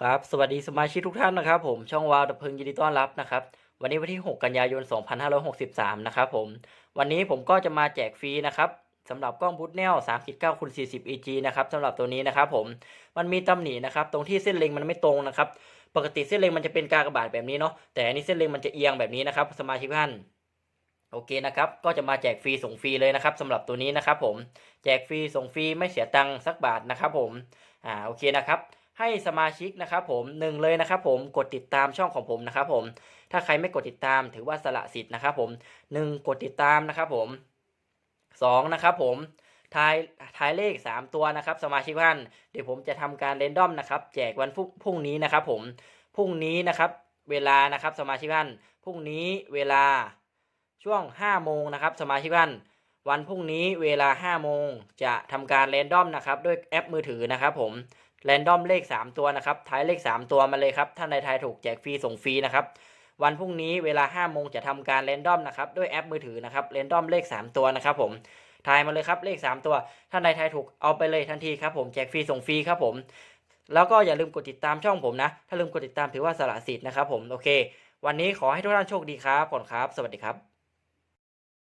ครับสวัสดีสมาชิกทุกท่านนะครับผมช่องวาวดับเพลิงยินดีต้อนรับนะครับวันนี้วันที่ 6 กันยายน 2563 นะครับผมวันนี้ผมก็จะมาแจกฟรีนะครับสำหรับกล้องบูทแนล3.9คูณ40 EG นะครับสำหรับตัวนี้นะครับผมมันมีตำหนินะครับตรงที่เส้นเล็งมันไม่ตรงนะครับปกติเส้นเล็งมันจะเป็นกากบาทแบบนี้เนาะแต่อันนี้เส้นเล็งมันจะเอียงแบบนี้นะครับสมาชิกท่านโอเคนะครับก็จะมาแจกฟรีส่งฟรีเลยนะครับสำหรับตัวนี้นะครับผมแจกฟรีส่งฟรีไม่เสียตังค์สักบาทนะครับผมอ่าโอเคนะครับ ให้สมาชิกนะครับผมหนึ่งเลยนะครับผมกดติดตามช่องของผมนะครับผมถ้าใครไม่กดติดตามถือว่าสละสิทธิ์นะครับผมหนึ่งกดติดตามนะครับผมสองนะครับผมทายทายเลข 3 ตัวนะครับสมาชิกท่านเดี๋ยวผมจะทำการเรนดอมนะครับแจกวันพรุ่งพรุ่งนี้นะครับผมพรุ่งนี้นะครับเวลานะครับสมาชิกท่านพรุ่งนี้เวลาช่วง5โมงนะครับสมาชิกท่าน วันพรุ่งนี้เวลา 5 โมงจะทำการเรนดอมนะครับด้วยแอปมือถือนะครับผมแรนดอมเลข 3 ตัวนะครับท้ายเลข 3 ตัวมาเลยครับท่านใดทายถูกแจกฟรีส่งฟรีนะครับวันพรุ่งนี้เวลา 5 โมงจะทำการแรนดอมนะครับด้วยแอปมือถือนะครับแรนดอมเลข 3 ตัวนะครับผมทายมาเลยครับเลข 3 ตัว ท่านใดทายถูกเอาไปเลยทันทีครับผมแจกฟรีส่งฟรีครับผม แล้วก็อย่าลืมกดติดตามช่องผมนะ ถ้าลืมกดติดตามถือว่าสละสิทธิ์นะครับผมโอเค วันนี้ขอให้ทุกท่านโชคดีครับผลครับ สวัสดีครับ